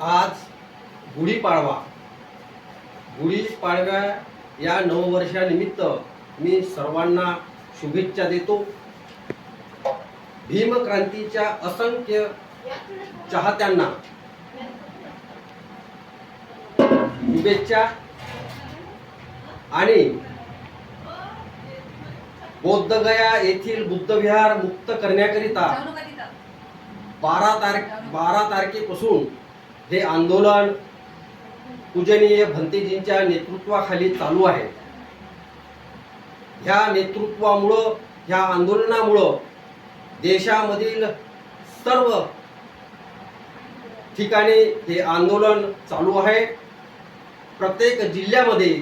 आज गुढीपाडवा गुढीपाडव्या या नववर्षानिमित्त मी सर्वांना शुभेच्छा देतो. भीमक्रांतीच्या असंख्य चाहत्यांना शुभेच्छा आणि बौद्धगया येथील बुद्धविहार मुक्त करण्याकरिता बारा तारखे बारा तारखेपासून हे आंदोलन पूजनीय भंतेजींच्या नेतृत्वाखाली चालू आहे. ह्या नेतृत्वामुळं ह्या आंदोलनामुळं देशामधील सर्व ठिकाणी हे आंदोलन चालू आहे. प्रत्येक जिल्ह्यामध्ये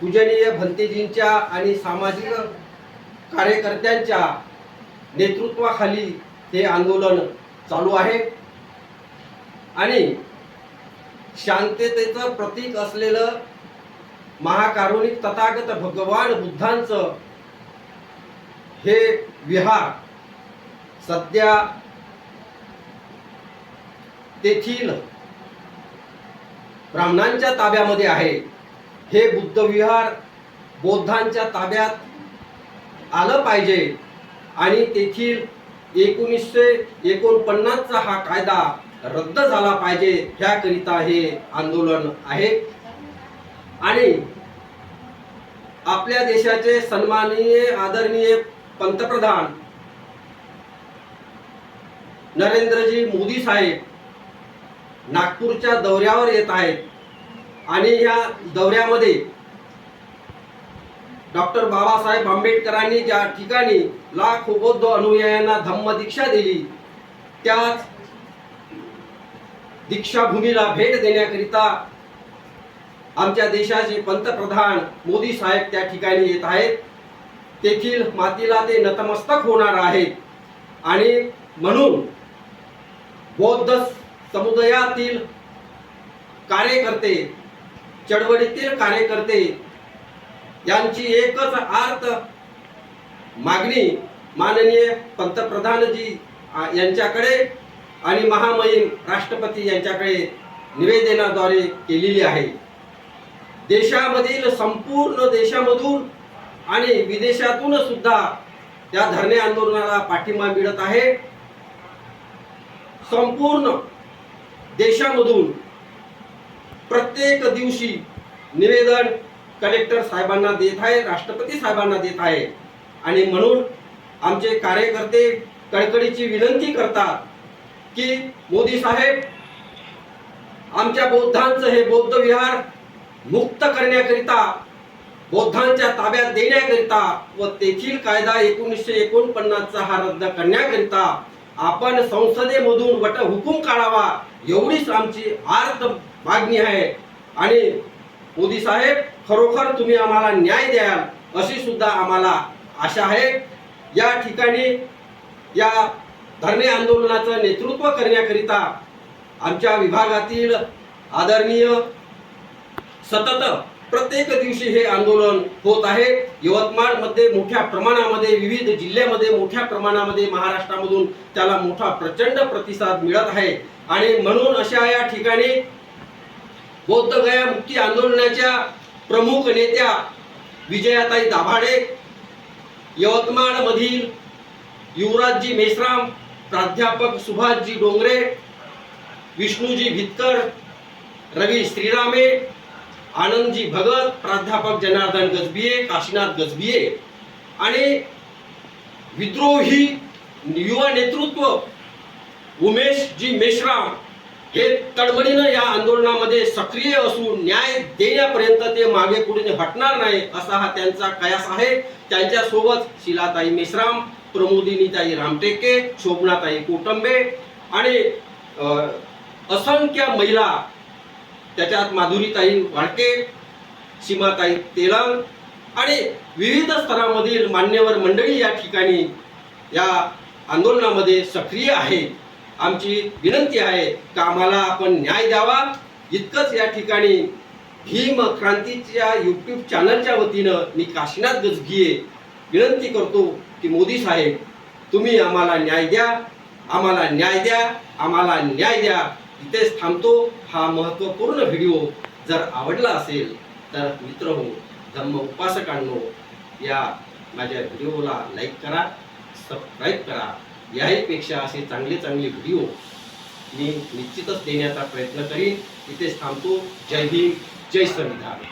पूजनीय भंतेजींच्या आणि सामाजिक कार्यकर्त्यांच्या नेतृत्वाखाली हे आंदोलन चालू आहे. आणि शांततेचं प्रतीक असलेलं महाकारुणिक तथागत भगवान बुद्धांचं हे विहार सध्या तेथील ब्राह्मणांच्या ताब्यामध्ये आहे. हे बुद्ध विहार बौद्धांच्या ताब्यात आलं पाहिजे आणि तेथील एकोणीसशे एकोणपन्नासचा हा कायदा रद्द झाला पाहिजे ह्याकरिता हे आंदोलन आहे. आणि आपल्या देशाचे सन्माननीय आदरणीय पंतप्रधान नरेंद्रजी मोदी साहेब नागपूरच्या दौऱ्यावर येत आहेत. आणि या दौऱ्यामध्ये डॉक्टर बाबासाहेब आंबेडकरांनी ज्या ठिकाणी लाखो बौद्ध अनुयायांना धम्म दीक्षा दिली त्याच दीक्षाभूमीला भेट देण्याकरिता आमच्या देशाचे पंतप्रधान मोदी साहेब त्या ठिकाणी येत आहेत. तेथील मातीला ते नतमस्तक होणार आहेत आणि म्हणून बौद्ध समुदायातील कार्यकर्ते चळवळीतील कार्यकर्ते यांची एकच आर्त मागणी माननीय पंतप्रधानजी यांच्याकडे आणि महामहिम राष्ट्रपती यांच्याकडे निवेदनाद्वारे केलेली आहे. देशामधील संपूर्ण देशामधून आणि विदेशातून सुद्धा या धरणे आंदोलनाला पाठिंबा मिळत आहे. संपूर्ण देशामधून प्रत्येक दिवशी निवेदन कलेक्टर साहेबांना देत आहे राष्ट्रपती साहेबांना देत आहे. आणि म्हणून आमचे कार्यकर्ते कडकडीची विनंती करतात की मोदी साहेब आमच्या बौद्धांचं हे बौद्ध विहार मुक्त करण्याकरिता बौद्धांच्या ताब्यात देण्याकरिता व तेथील कायदा एकोणीसशे एकोणपन्नासचा हा रद्द करण्याकरिता आपण संसदेमधून वट हुकूम काढावा एवढीच आमची आर्त मागणी आहे. आणि मोदी साहेब खरोखर तुम्ही आम्हाला न्याय द्याल अशी सुद्धा आम्हाला आशा आहे. या ठिकाणी या धरणे आंदोलनाचं नेतृत्व करण्याकरिता आमच्या विभागातील आदरणीय सतत प्रत्येक दिवशी हे आंदोलन होत आहे. यवतमाळमध्ये मोठ्या प्रमाणामध्ये विविध जिल्ह्यामध्ये मोठ्या प्रमाणामध्ये महाराष्ट्रामधून त्याला मोठा प्रचंड प्रतिसाद मिळत आहे. आणि म्हणून अशा या ठिकाणी बौद्ध गया मुक्ती आंदोलनाच्या प्रमुख नेत्या विजयाताई दाभाडे यवतमाळमधील युवराजजी मेश्राम प्राध्यापक सुभाषजी डोंगरे विष्णूजी भितकर रवी श्रीरामे आनंदजी भगत प्राध्यापक जनार्दन गजबिये काशीनाथ गजबिये आणि विद्रोही युवा नेतृत्व उमेशजी मेश्राम हे तडमडीनं या आंदोलनामध्ये सक्रिय असून न्याय देण्यापर्यंत ते मागे पुढे हटणार नाही असा हा त्यांचा कयास आहे. त्यांच्यासोबत शिलाताई मेश्राम प्रमोदिनीताई रामटेके शोभनाताई कोटंबे आणि असंख्य महिला त्याच्यात माधुरीताई वाडके सीमाताई तेलंग आणि विविध स्तरामधील मान्यवर मंडळी या ठिकाणी या आंदोलनामध्ये सक्रिय आहे. आमची विनंती आहे का आम्हाला आपण न्याय द्यावा? इतकंच या ठिकाणी भीम क्रांतीच्या यूट्यूब चॅनलच्या वतीनं मी काशीनाथ गजगिये विनंती करतो की मोदी साहेब तुम्ही आम्हाला न्याय द्या आम्हाला न्याय द्या आम्हाला न्याय द्या. इथेच थांबतो. हा महत्त्वपूर्ण व्हिडिओ जर आवडला असेल तर मित्र हो धम्म उपासकांनो या माझ्या व्हिडिओला लाईक करा सबस्क्राईब करा. याहीपेक्षा असे चांगले चांगले व्हिडिओ मी निश्चितच देण्याचा प्रयत्न करीन. इथेच थांबतो. जय हिंद जय संविधान.